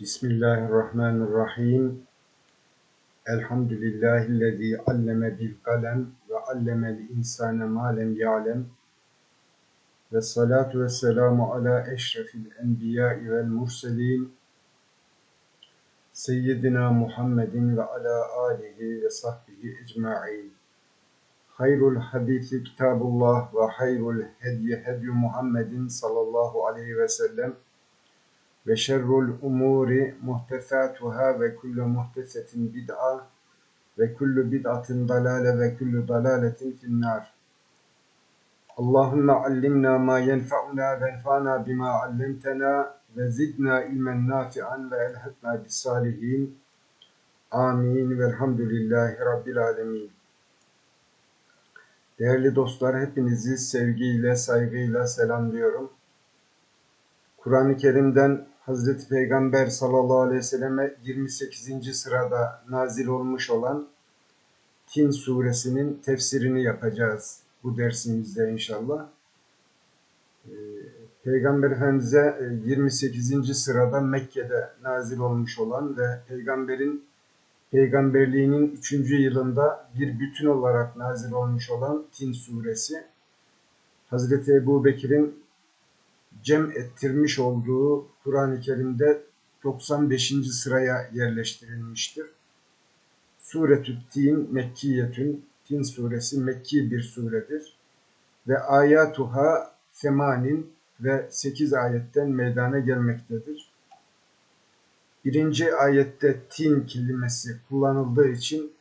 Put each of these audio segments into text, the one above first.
Bismillahirrahmanirrahim. Elhamdülillahillezî alleme bil kalem ve allemel insane ma lem ya'lem. Ve salatu ve selamu ala eşrefil enbiyai vel murselin. Seyyidina Muhammedin ve ala alihi ve sahbihi ecma'in. Hayrul hadisi kitabullah ve hayrul hediye hedyu Muhammedin sallallahu aleyhi ve sellem ve şerrul umuri muhtesatuhâ ve kullu muhtesetin bid'a ve kullu bid'atin dalale ve kullu dalaletin finnâr. Allahümme allimna ma yenfa'una ve enfa'na bima allemtena ve zidna ilmen nafi'an ve elhakna bis salihin. Amin. Velhamdülillahi Rabbil alemin. Değerli dostlar, hepinizi sevgiyle, saygıyla selamlıyorum. Kur'an-ı Kerim'den Hazreti Peygamber sallallahu aleyhi ve selleme 28. sırada nazil olmuş olan Tin suresinin tefsirini yapacağız bu dersimizde inşallah. Ee, Peygamber Efendimiz'e 28. sırada Mekke'de nazil olmuş olan ve Peygamber'in peygamberliğinin 3. yılında bir bütün olarak nazil olmuş olan Tin suresi Hazreti Ebu Bekir'in cem ettirmiş olduğu Kur'an-ı Kerim'de 95. sıraya yerleştirilmiştir. Suretü Tin Mekkiyetün Tin suresi Mekki bir suredir. Ve ayatuha semanin ve 8 ayetten meydana gelmektedir. Birinci ayette tin kelimesi kullanıldığı için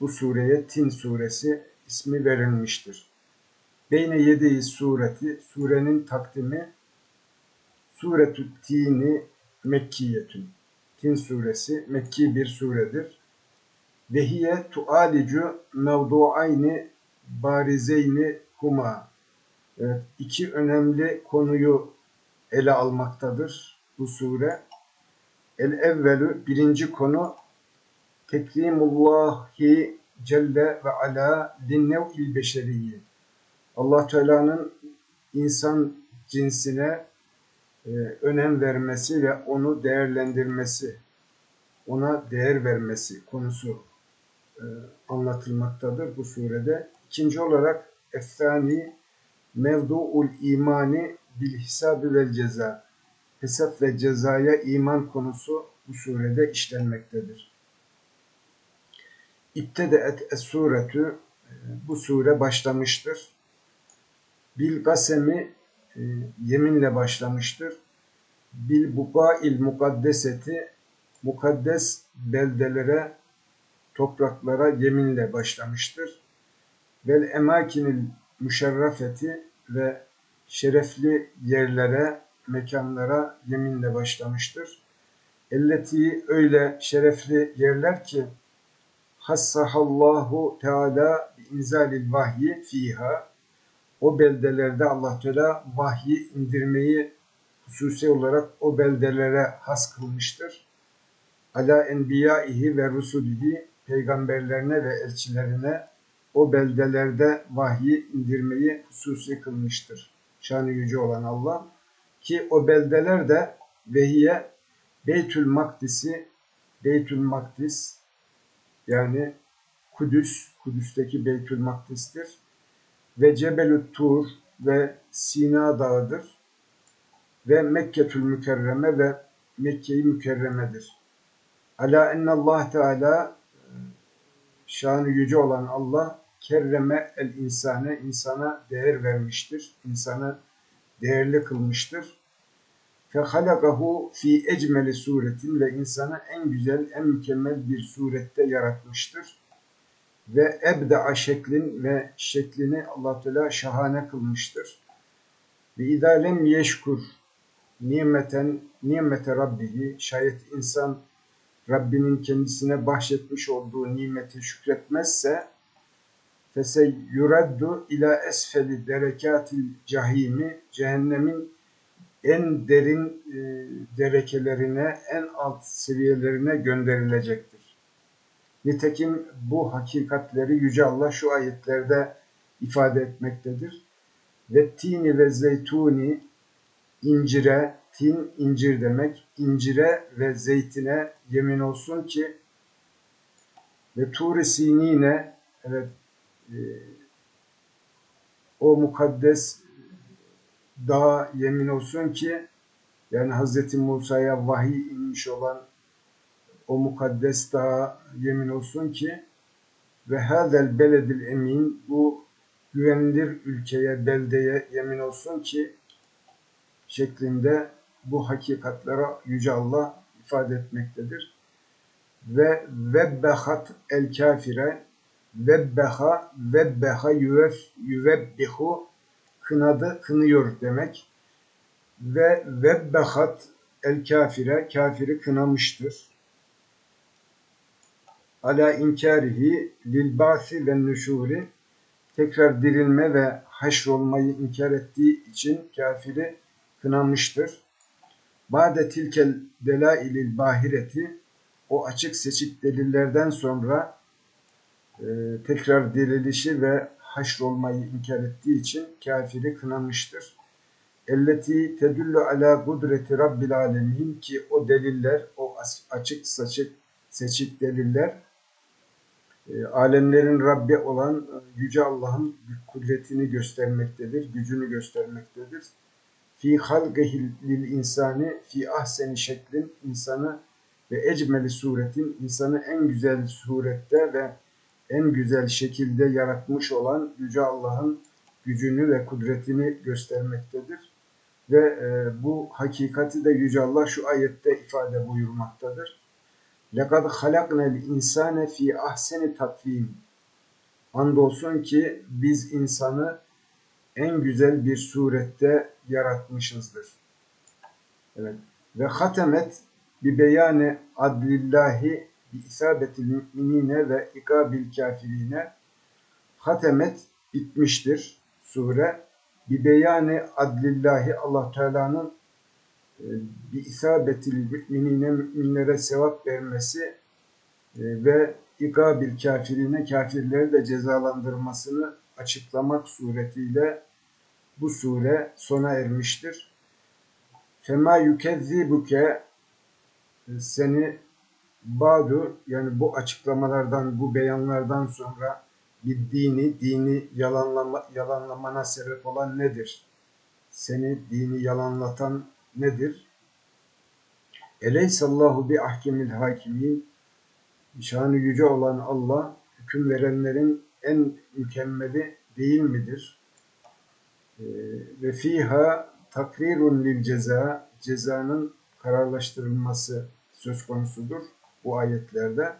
bu sureye Tin suresi ismi verilmiştir. Beyne yedi sureti, surenin takdimi Suretü Tini Mekkiyetün. Tin suresi Mekki bir suredir. Vehiye tualicu mevduayni barizeyni huma. Evet, iki önemli konuyu ele almaktadır bu sure. El evvelü birinci konu tekrimullahi celle ve ala linnev'il beşeriyyi. Allah Teala'nın insan cinsine önem vermesi ve onu değerlendirmesi, ona değer vermesi konusu e, anlatılmaktadır bu surede. İkinci olarak Efsani mevdu'ul imani bil hisabi vel ceza. Hesap ve cezaya iman konusu bu surede işlenmektedir. İbtedeet es-suretü e, bu sure başlamıştır. Bil gasemi e, yeminle başlamıştır. Bil bukail mukaddeseti mukaddes beldelere topraklara yeminle başlamıştır. Vel emakinil müşerrefeti ve şerefli yerlere, mekanlara yeminle başlamıştır. Elleti öyle şerefli yerler ki hassahallahu teala bi inzalil vahyi fiha o beldelerde Allah Teala vahyi indirmeyi hususi olarak o beldelere has kılmıştır. Ala enbiyaihi ve rusulihi peygamberlerine ve elçilerine o beldelerde vahyi indirmeyi hususi kılmıştır. Şanı yüce olan Allah ki o beldeler de vehiye Beytül Makdis'i Beytül Makdis yani Kudüs, Kudüs'teki Beytül Makdis'tir ve Cebelü Tur ve Sina Dağı'dır ve Mekketül Mükerreme ve Mekke-i Mükerreme'dir. Ala ennallah Teala şanı yüce olan Allah kerreme el insane insana değer vermiştir. İnsanı değerli kılmıştır. Fe halakahu fi ecmeli suretin ve insanı en güzel, en mükemmel bir surette yaratmıştır ve ebda'a şeklin ve şeklini Allah Teala şahane kılmıştır. Ve idalem yeşkur nimeten nimete rabbihi şayet insan Rabbinin kendisine bahşetmiş olduğu nimeti şükretmezse fese yuraddu ila esfeli derekatil cahimi cehennemin en derin e, derekelerine, en alt seviyelerine gönderilecektir. Nitekim bu hakikatleri Yüce Allah şu ayetlerde ifade etmektedir. Ve tini ve zeytuni incire, tin incir demek. İncire ve zeytine yemin olsun ki ve Tur-i Sinine evet e, o mukaddes dağa yemin olsun ki yani Hz. Musa'ya vahiy inmiş olan o mukaddes dağa yemin olsun ki ve hazel beledil emin bu güvenilir ülkeye, beldeye yemin olsun ki şeklinde bu hakikatlara Yüce Allah ifade etmektedir. Ve vebbehat el kafire vebbeha vebbeha yüvef yüvebbihu kınadı, kınıyor demek. Ve vebbehat el kafire kafiri kınamıştır. Ala inkarihi lil ba'si ve nüşuri tekrar dirilme ve haşrolmayı inkar ettiği için kafiri kınamıştır. Ba'de tilkel delailil bahireti o açık seçik delillerden sonra e, tekrar dirilişi ve haşrolmayı inkar ettiği için kafiri kınamıştır. Elleti tedullu ala kudreti rabbil alemin ki o deliller, o açık saçık seçik deliller e, alemlerin Rabbi olan e, Yüce Allah'ın kudretini göstermektedir, gücünü göstermektedir. Fi halqihi lil insani fi ahseni şeklin insanı ve ecmeli suretin insanı en güzel surette ve en güzel şekilde yaratmış olan Yüce Allah'ın gücünü ve kudretini göstermektedir. Ve e, bu hakikati de Yüce Allah şu ayette ifade buyurmaktadır. لَقَدْ خَلَقْنَا الْاِنْسَانَ ف۪ي ahseni takvim. Andolsun ki biz insanı en güzel bir surette yaratmışızdır. Evet. Ve hatemet bi beyane adlillahi bi isabetil müminine ve ikabil kafirine hatemet bitmiştir sure. Bi beyane adlillahi Allah Teala'nın e, bi isabetil müminine müminlere sevap vermesi e, ve ikabil kafirine kafirleri de cezalandırmasını açıklamak suretiyle bu sure sona ermiştir. Fema yukezzibuke seni badu yani bu açıklamalardan, bu beyanlardan sonra bir dini, dini yalanlama, yalanlamana sebep olan nedir? Seni dini yalanlatan nedir? Eleysallahu bi ahkemil hakimin şanı yüce olan Allah hüküm verenlerin en mükemmeli değil midir? Ee, ve fiha takrirun lil ceza cezanın kararlaştırılması söz konusudur bu ayetlerde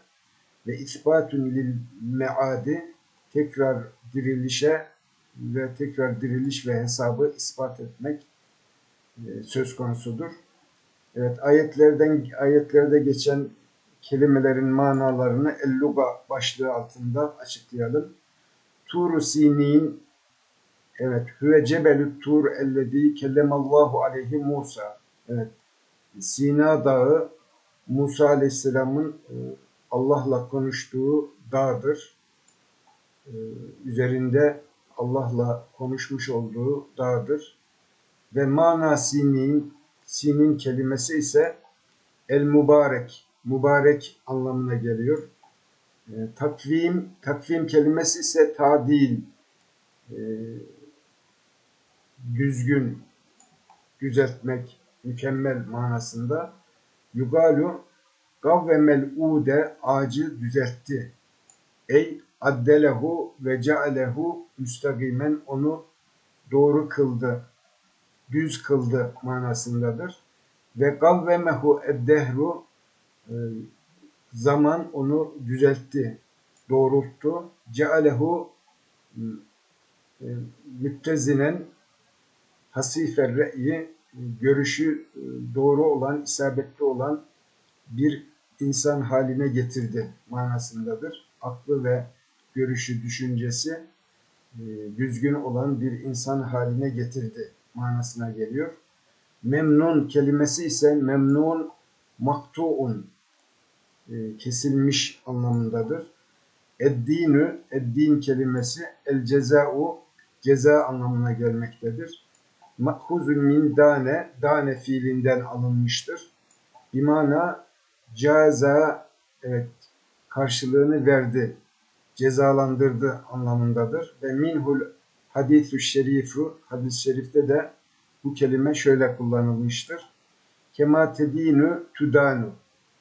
ve ispatun lil meadi tekrar dirilişe ve tekrar diriliş ve hesabı ispat etmek söz konusudur. Evet ayetlerden ayetlerde geçen kelimelerin manalarını El-Luga başlığı altında açıklayalım. Tur-u Sinin evet Hüve cebelü tur ellezî kellemallahu aleyhi Musa evet Sina Dağı Musa Aleyhisselam'ın e, Allah'la konuştuğu dağdır. E, üzerinde Allah'la konuşmuş olduğu dağdır. Ve mana sinin, kelimesi ise el mübarek, mübarek anlamına geliyor. E, takvim, takvim kelimesi ise tadil, düzgün, düzeltmek, mükemmel manasında. Yugalu gavvemel ude ağacı düzeltti. Ey addelehu ve cealehu müstakimen onu doğru kıldı, düz kıldı manasındadır. Ve gavvemehu eddehru e, zaman onu düzeltti, doğrulttu. Cealehu e, müttezinen hasifer re'yi görüşü e, doğru olan, isabetli olan bir insan haline getirdi manasındadır. Aklı ve görüşü, düşüncesi e, düzgün olan bir insan haline getirdi manasına geliyor. Memnun kelimesi ise memnun maktuun e, kesilmiş anlamındadır. Eddinü, eddin kelimesi el ceza'u ceza anlamına gelmektedir. Mahuzun min dane, dane fiilinden alınmıştır. İmana caza, evet, karşılığını verdi, cezalandırdı anlamındadır. Ve minhul hadithu şerifu, hadis-i şerifte de bu kelime şöyle kullanılmıştır. Kema tedinu tudanu.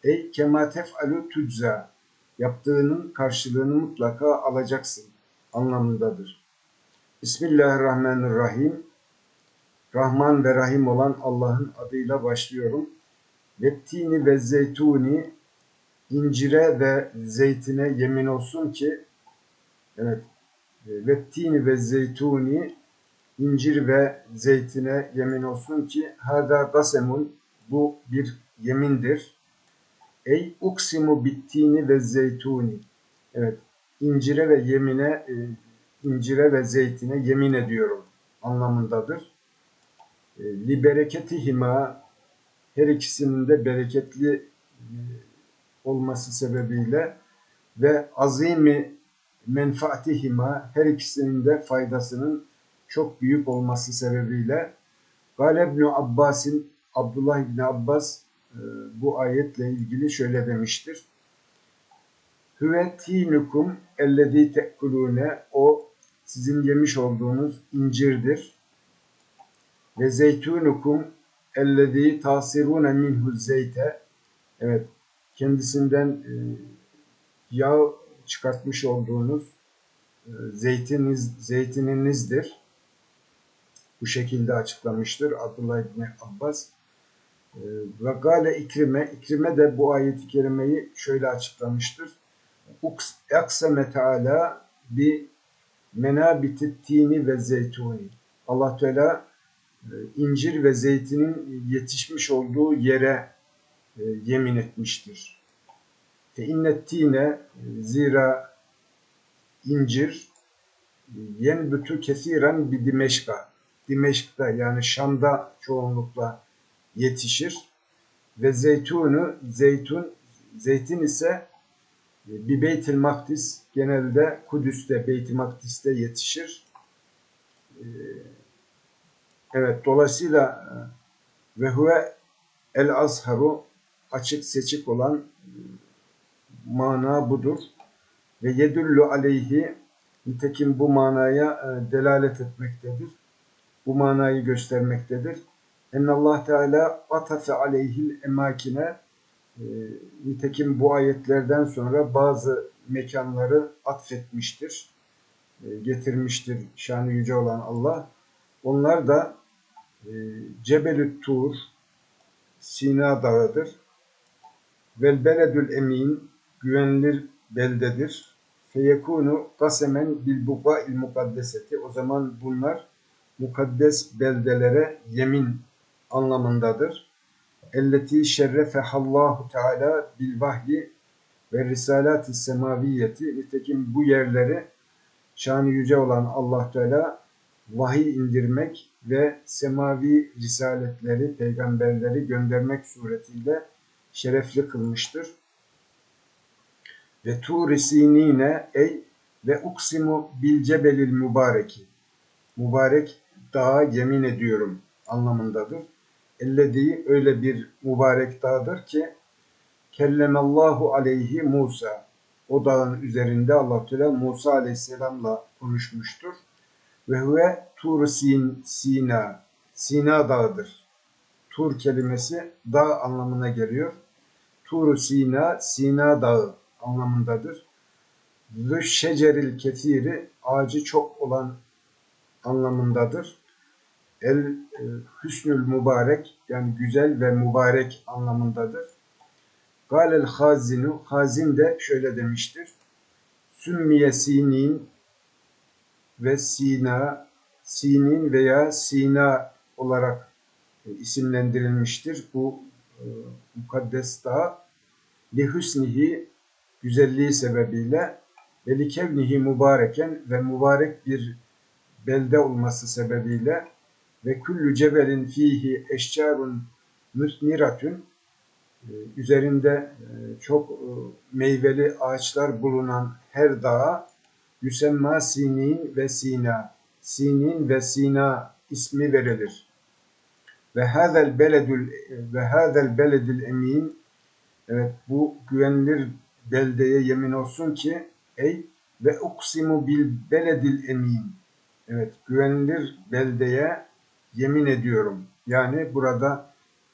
Ey kema tef'alu tujza. Yaptığının karşılığını mutlaka alacaksın anlamındadır. Bismillahirrahmanirrahim. Rahman ve Rahim olan Allah'ın adıyla başlıyorum. Vettini ve zeytuni incire ve zeytine yemin olsun ki evet vettini ve zeytuni incir ve zeytine yemin olsun ki hada gasemun bu bir yemindir. Ey uksimu bittini ve zeytuni. Evet, incire ve yemine, e, incire ve zeytine yemin ediyorum anlamındadır. E, li bereketihima her ikisinin de bereketli e, olması sebebiyle ve azimi menfaatihima her ikisinin de faydasının çok büyük olması sebebiyle Gale ibn Abbas'in Abdullah ibn Abbas e, bu ayetle ilgili şöyle demiştir. Hüve tinukum ellezî te'kulûne o sizin yemiş olduğunuz incirdir. Ve zeytunukum ellezî tasirûne minhu zeyte evet kendisinden e, yağ çıkartmış olduğunuz e, zeytiniz, zeytininizdir. Bu şekilde açıklamıştır Abdullah İbni Abbas. E, ve gale ikrime, ikrime de bu ayeti kerimeyi şöyle açıklamıştır. Akseme Teala bi menabitit tini ve zeytuni. Allah Teala e, incir ve zeytinin yetişmiş olduğu yere yemin etmiştir. Fe innettine zira incir yenbütü kesiren bir Dimeşka. Dimeşk'ta yani Şam'da çoğunlukla yetişir. Ve zeytunu, zeytun, zeytin ise bir Beytil Makdis genelde Kudüs'te, Beyt-i Makdis'te yetişir. Evet, dolayısıyla ve huve el azharu açık seçik olan mana budur. Ve yedullu aleyhi nitekim bu manaya e, delalet etmektedir. Bu manayı göstermektedir. Allah Teala atafe aleyhil emakine e, nitekim bu ayetlerden sonra bazı mekanları atfetmiştir. E, getirmiştir şanı yüce olan Allah. Onlar da Cebelü Tur, Sina Dağı'dır. Vel beledül emin, güvenilir beldedir. Feyekunu kasemen bil il mukaddeseti. O zaman bunlar mukaddes beldelere yemin anlamındadır. Elleti şerrefehallahu teala bil vahyi ve risalati semaviyeti. Nitekim bu yerleri şanı yüce olan Allah Teala vahiy indirmek ve semavi risaletleri, peygamberleri göndermek suretiyle şerefli kılmıştır. Ve turi sinine ey ve uksimu bil cebelil mübareki. Mübarek dağa yemin ediyorum anlamındadır. Ellediği öyle bir mübarek dağdır ki kellemallahu aleyhi Musa. O dağın üzerinde Allah Teala Musa aleyhisselamla konuşmuştur. Ve huve tur sin, Sina. Sina dağıdır. Tur kelimesi dağ anlamına geliyor. Tur Sina, Sina dağı anlamındadır. Zü şeceril ağacı çok olan anlamındadır. El e, hüsnül mübarek yani güzel ve mübarek anlamındadır. Galel hazinu hazin de şöyle demiştir. Sümmiye sinin ve sina sinin veya sina olarak e, isimlendirilmiştir. Bu e, mukaddes dağ lihüsnihi güzelliği sebebiyle ve likevnihi mübareken ve mübarek bir belde olması sebebiyle ve küllü cebelin fihi eşcarun müsniratun e, üzerinde e, çok e, meyveli ağaçlar bulunan her dağa Yüsemma Sinin ve Sina Sinin ve Sina ismi verilir. Ve hazel beledül ve hazel beledil emin evet bu güvenilir beldeye yemin olsun ki ey ve uksimu bil beledil emin evet güvenilir beldeye yemin ediyorum. Yani burada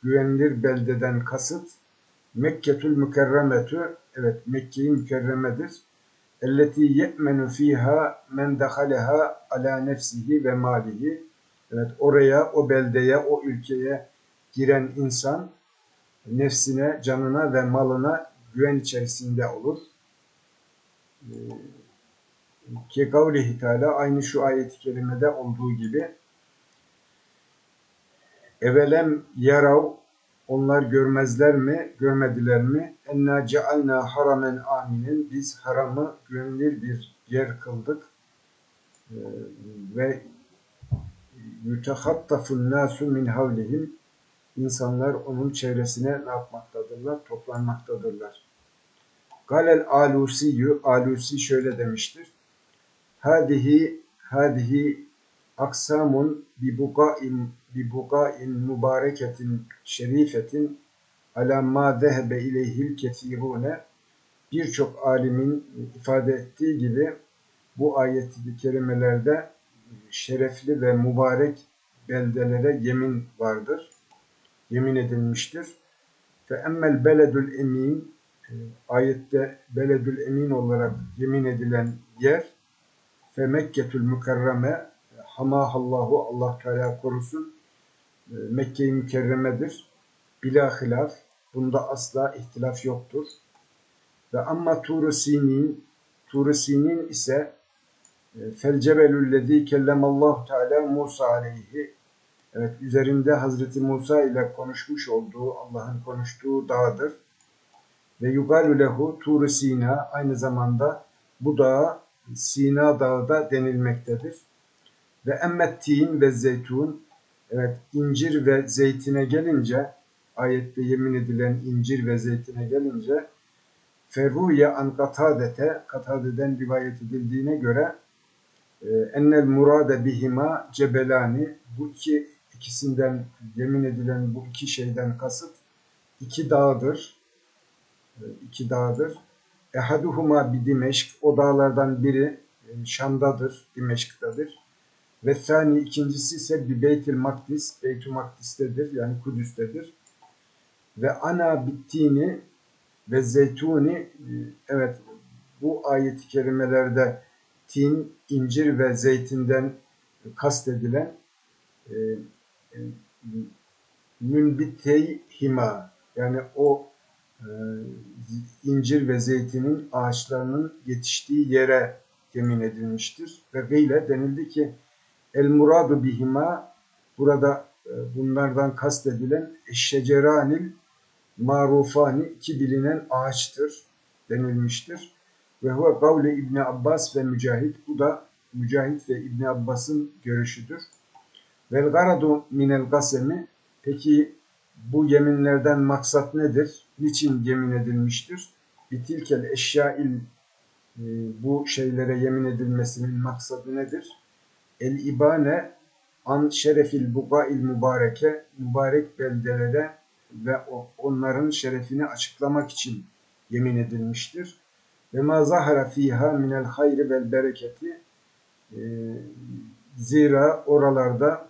güvenilir beldeden kasıt Mekketül mükerremetü evet Mekke-i mükerremedir. Elleti ye'menu fiha men dehaleha ala nefsihi ve malihi. Evet oraya, o beldeye, o ülkeye giren insan nefsine, canına ve malına güven içerisinde olur. Ee, Ki kavlihi teala aynı şu ayet-i kerimede olduğu gibi Evelem yarav onlar görmezler mi, görmediler mi? Enna cealna haramen aminin biz haramı güvenilir bir yer kıldık. Ee, ve yutehattafun nasu min havlihim insanlar onun çevresine ne yapmaktadırlar? Toplanmaktadırlar. Galel alusiyyü alusi şöyle demiştir. Hadihi hadihi aksamun bi buqa'in bi buqa'in mübareketin şerifetin ala ma zehebe ileyhil kesirune birçok alimin ifade ettiği gibi bu ayet-i kerimelerde şerefli ve mübarek beldelere yemin vardır. Yemin edilmiştir. Fe emmel beledül emin e, ayette beledül emin olarak yemin edilen yer fe Mekketül mükerreme hamahallahu Allah Teala korusun e, Mekke-i Mükerreme'dir. Bila hilaf. Bunda asla ihtilaf yoktur. Ve amma Tur-u Sinin Tur-u Sinin ise e, fel cebelüllezî kellemallahu Teala Musa aleyhi Evet, üzerinde Hazreti Musa ile konuşmuş olduğu, Allah'ın konuştuğu dağdır. Ve yugalu lehu Tur-u Sina aynı zamanda bu dağa Sina Dağı da denilmektedir. Ve emmettin ve zeytun evet incir ve zeytine gelince ayette yemin edilen incir ve zeytine gelince ferruye an katadete katadeden rivayet edildiğine göre e, ennel murade bihima cebelani bu iki ikisinden yemin edilen bu iki şeyden kasıt iki dağdır. E, iki dağdır. Ehaduhuma bi Dimeşk o dağlardan biri e, Şam'dadır, Dimeşk'tadır. Ve sani ikincisi ise bir Beytül Makdis, Beytül Makdis'tedir yani Kudüs'tedir. Ve ana bittiğini ve zeytuni e, evet bu ayet-i kerimelerde tin, incir ve zeytinden kastedilen e, münbiteyhima yani o e, incir ve zeytinin ağaçlarının yetiştiği yere yemin edilmiştir. Ve gıyle denildi ki El muradu bihima burada e, bunlardan kastedilen eşşeceranil marufani iki bilinen ağaçtır denilmiştir. Ve huve kavli İbni Abbas ve Mücahit. Bu da Mücahit ve İbni Abbas'ın görüşüdür. Vel garadu minel gasemi peki bu yeminlerden maksat nedir? Niçin yemin edilmiştir? Bitilkel eşyail e, bu şeylere yemin edilmesinin maksadı nedir? El ibane an şerefil bugail mübareke mübarek beldelere ve onların şerefini açıklamak için yemin edilmiştir. Ve ma zahara fiha minel hayri vel bereketi e, zira oralarda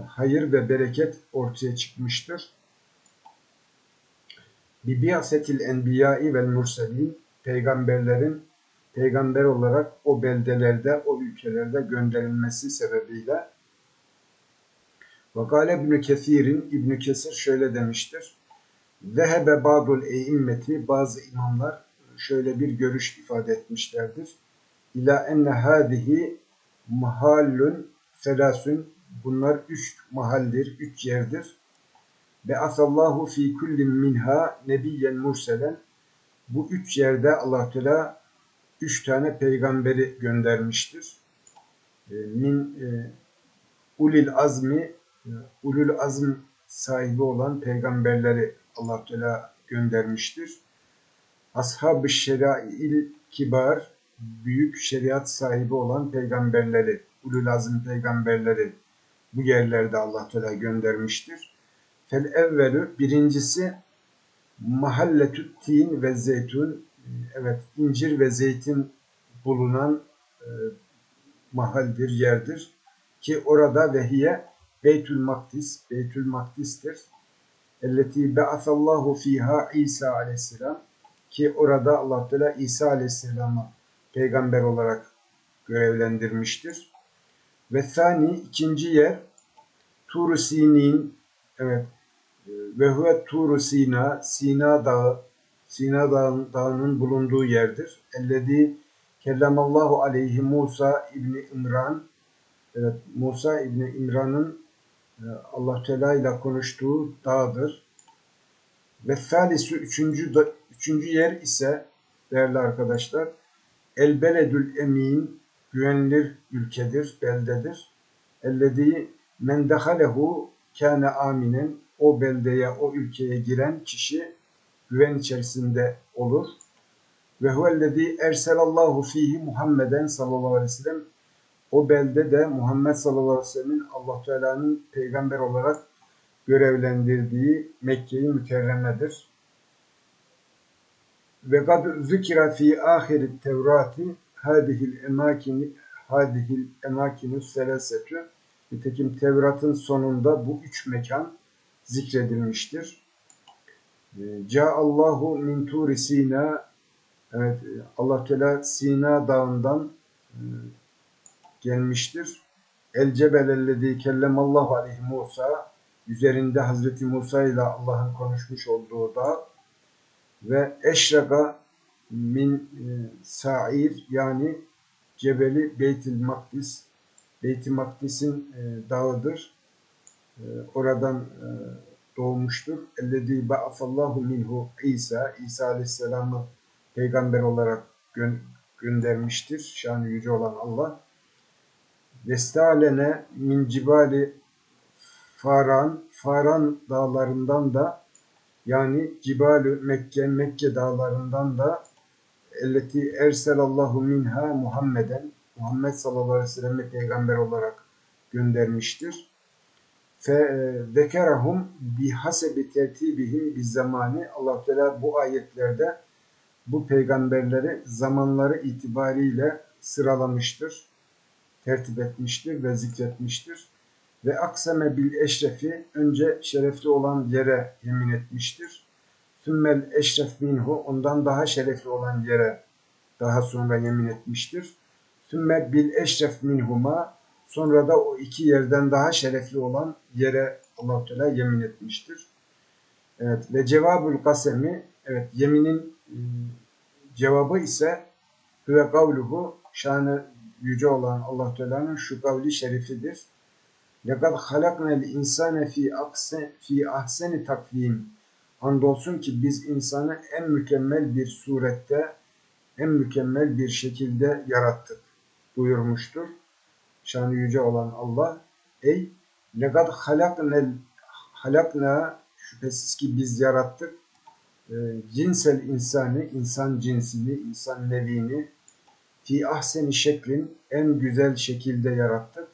hayır ve bereket ortaya çıkmıştır. Bi bi'setil enbiyai vel murselin peygamberlerin peygamber olarak o beldelerde, o ülkelerde gönderilmesi sebebiyle Vakale İbn Kesir'in İbn Kesir şöyle demiştir. Zehebe ba'dul eimmeti bazı imamlar şöyle bir görüş ifade etmişlerdir. İla enne hadihi mahallun selasun bunlar üç mahaldir, üç yerdir. Ve asallahu fi kullin minha nebiyyen murselen bu üç yerde Allah Teala üç tane peygamberi göndermiştir. E, min e, ulil azmi e, ulul azm sahibi olan peygamberleri Allah Teala göndermiştir. Ashab-ı şerail kibar büyük şeriat sahibi olan peygamberleri, ulul azm peygamberleri bu yerlerde Allah Teala göndermiştir. Fel evvelü birincisi mahalletü tin ve zeytun evet incir ve zeytin bulunan e, mahaldir, yerdir ki orada vehiye Beytül Makdis, Beytül Makdis'tir. Elleti be'asallahu fiha İsa aleyhisselam ki orada Allah Teala İsa aleyhisselamı peygamber olarak görevlendirmiştir. Ve sani ikinci yer Tur Sinin evet e, ve huve Tur Sina Sina Dağı Sina Dağı, Dağı'nın bulunduğu yerdir. Ellezi kellamallahu aleyhi Musa İbni İmran evet Musa İbni İmran'ın e, Allah Teala ile konuştuğu dağdır. Ve salisi üçüncü, üçüncü yer ise değerli arkadaşlar El Beledül Emin güvenilir ülkedir, beldedir. Ellezî men dehalehu kâne aminen o beldeye, o ülkeye giren kişi güven içerisinde olur. Ve huvellezî erselallahu fihi Muhammeden sallallahu aleyhi ve sellem o belde de Muhammed sallallahu aleyhi ve sellem'in Allah Teala'nın peygamber olarak görevlendirdiği Mekke-i Mükerreme'dir. Ve kad zikra fi ahiri Tevrati hadihil emakini hadihil emakinu selesetü Nitekim Tevrat'ın sonunda bu üç mekan zikredilmiştir. Ca Allahu min turi Sina Evet, Allah Teala Sina dağından e, gelmiştir. El cebel ellezî kellemallahu aleyhi Musa üzerinde Hazreti Musa ile Allah'ın konuşmuş olduğu dağ ve eşraka min e, sa'ir yani cebeli Beytil Makdis Beyt-i Makdis'in e, dağıdır. E, oradan e, doğmuştur. Ellezî ba'afallahu minhu İsa İsa Aleyhisselam'ı peygamber olarak gö- göndermiştir. Şanı yüce olan Allah. Vestalene min cibali Faran, Faran dağlarından da yani Cibalü Mekke, Mekke dağlarından da elleti erselallahu minha Muhammeden Muhammed sallallahu aleyhi ve sellem'i peygamber olarak göndermiştir. Fe zekerahum bi hasebi tertibihim biz zamanı Allah Teala bu ayetlerde bu peygamberleri zamanları itibariyle sıralamıştır, tertip etmiştir ve zikretmiştir. Ve akseme bil eşrefi önce şerefli olan yere yemin etmiştir. Sümmel eşref minhu ondan daha şerefli olan yere daha sonra yemin etmiştir. Sümme bil eşref minhuma sonra da o iki yerden daha şerefli olan yere allah Teala yemin etmiştir. Evet ve cevabül kasemi evet yeminin e, cevabı ise ve kavluhu şanı yüce olan allah Teala'nın şu kavli şerifidir. Lekad halaknel insane fi, akse, fi ahseni takvim.'' Andolsun ki biz insanı en mükemmel bir surette, en mükemmel bir şekilde yarattık buyurmuştur. Şanı yüce olan Allah. Ey legad halaknel halakna şüphesiz ki biz yarattık e, cinsel insanı, insan cinsini, insan nevini fi ahseni şeklin en güzel şekilde yarattık.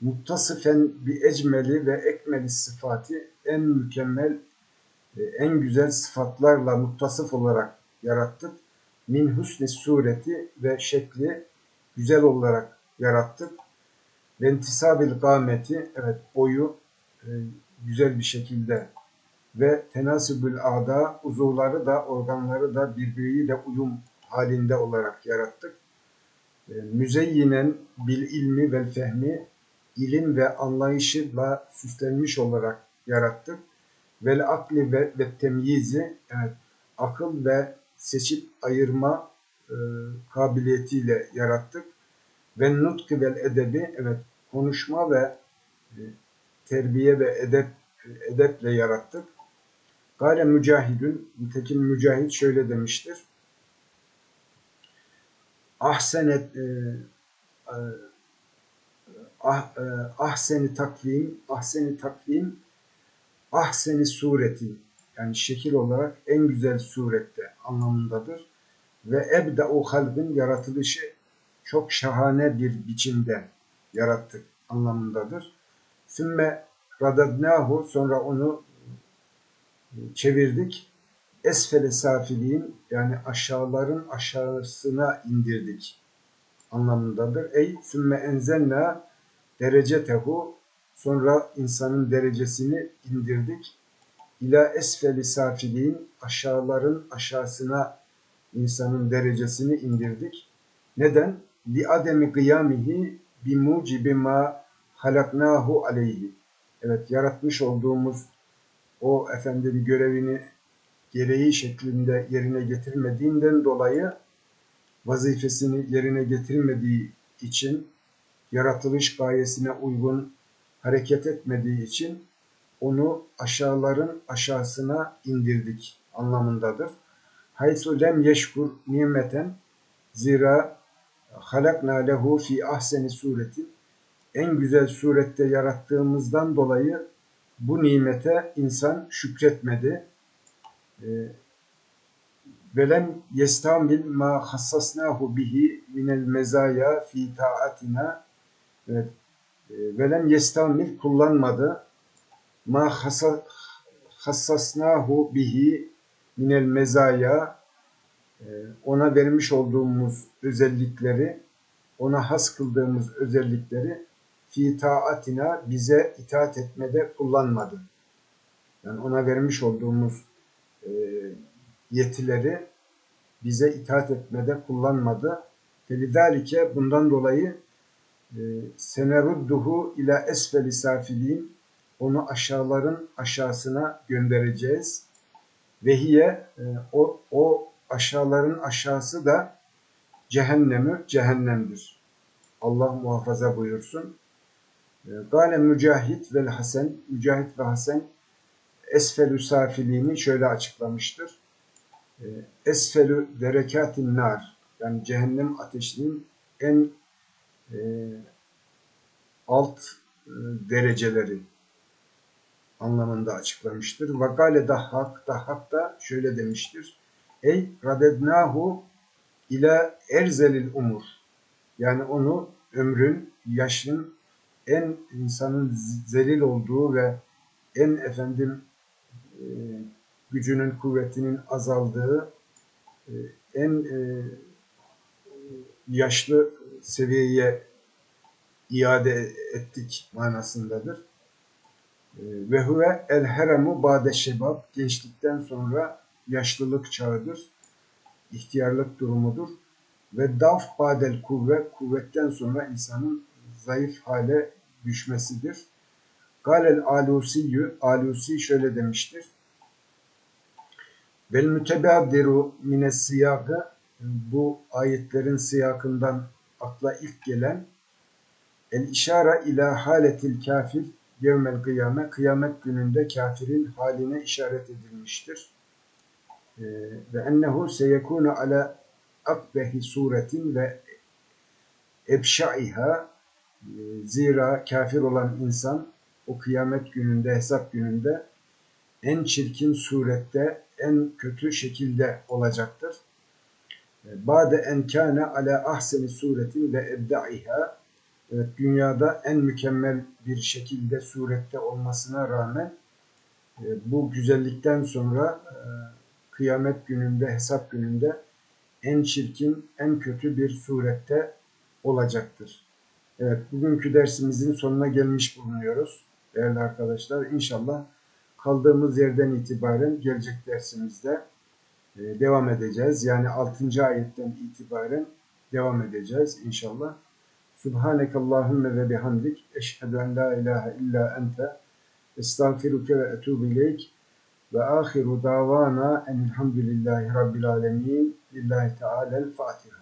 Muttasıfen bir ecmeli ve ekmeli sıfatı en mükemmel, en güzel sıfatlarla muttasıf olarak yarattık. Min husni sureti ve şekli güzel olarak yarattık. Ve intisabil kâmeti, evet boyu e, güzel bir şekilde ve tenasübül ağda uzuvları da organları da birbiriyle uyum halinde olarak yarattık. E, müzeyyinen bil ilmi ve fehmi ilim ve anlayışıyla süslenmiş olarak yarattık. Vel akli ve, ve temyizi evet, akıl ve seçip ayırma e, kabiliyetiyle yarattık. Ve nutki vel edebi evet konuşma ve e, terbiye ve edep edeple yarattık. Gale mücahidün, nitekim mücahit şöyle demiştir. Ahsenet e, e, ah, e, ahseni takvim, ahseni takvim, ahseni sureti yani şekil olarak en güzel surette anlamındadır. Ve ebda'u halbin yaratılışı çok şahane bir biçimde yarattık anlamındadır. Sümme radadnahu sonra onu çevirdik. Esfele safiliğin yani aşağıların aşağısına indirdik anlamındadır. Ey sümme enzelna derecetehu sonra insanın derecesini indirdik. İla esfeli safiliğin aşağıların aşağısına insanın derecesini indirdik. Neden? Li ademi kıyamihi bi mucibi ma halaknahu aleyhi. Evet yaratmış olduğumuz o efendim görevini gereği şeklinde yerine getirmediğinden dolayı vazifesini yerine getirmediği için yaratılış gayesine uygun hareket etmediği için onu aşağıların aşağısına indirdik anlamındadır. Haysu lem yeşkur nimeten zira halakna lehu fi ahseni sureti en güzel surette yarattığımızdan dolayı bu nimete insan şükretmedi. Ee, velem yestamil ma hassasnahu bihi minel mezaya fi taatina velem yestamil kullanmadı ma hassasnahu bihi minel mezaya e, ona vermiş olduğumuz özellikleri ona has kıldığımız özellikleri fi taatina bize itaat etmede kullanmadı. Yani ona vermiş olduğumuz e, yetileri bize itaat etmede kullanmadı. Felidalike bundan dolayı senerudduhu ila esfeli safilin onu aşağıların aşağısına göndereceğiz. Vehiye e, o, o aşağıların aşağısı da cehennemi cehennemdir. Allah muhafaza buyursun. E, Gale Mücahit ve Hasan, Mücahit ve Hasan esfelü safiliğini şöyle açıklamıştır. E, esfelü derekatin nar, yani cehennem ateşinin en e, alt e, dereceleri anlamında açıklamıştır. Vakale dahhak, dahhak da şöyle demiştir. Ey radednahu ila erzelil umur. Yani onu ömrün, yaşın en insanın zelil olduğu ve en efendim e, gücünün, kuvvetinin azaldığı en e, yaşlı seviyeye iade ettik manasındadır. E, ve huve el heremu bade şebab gençlikten sonra yaşlılık çağıdır. ihtiyarlık durumudur. Ve daf badel kuvve kuvvetten sonra insanın zayıf hale düşmesidir. Galel alusiyyü alusi şöyle demiştir. Vel mütebadiru mine siyagı bu ayetlerin siyakından akla ilk gelen el işara ila haletil kafir yevmel kıyame kıyamet gününde kafirin haline işaret edilmiştir. Ee, ve ennehu seyekunu ala akbehi suretin ve ebşaiha ee, zira kafir olan insan o kıyamet gününde, hesap gününde en çirkin surette, en kötü şekilde olacaktır. Bade enkâne ala ahseni suretin ve ebda'iha evet, dünyada en mükemmel bir şekilde surette olmasına rağmen e, bu güzellikten sonra e, kıyamet gününde, hesap gününde en çirkin, en kötü bir surette olacaktır. Evet, bugünkü dersimizin sonuna gelmiş bulunuyoruz değerli arkadaşlar. İnşallah kaldığımız yerden itibaren gelecek dersimizde devam edeceğiz. Yani 6. ayetten itibaren devam edeceğiz inşallah. Subhaneke Allahümme ve bihamdik. Eşhedü en la ilahe illa ente. Estağfiruke ve etubu ileyk. Ve ahiru davana enilhamdülillahi rabbil alemin. Lillahi Teala'l Fatiha.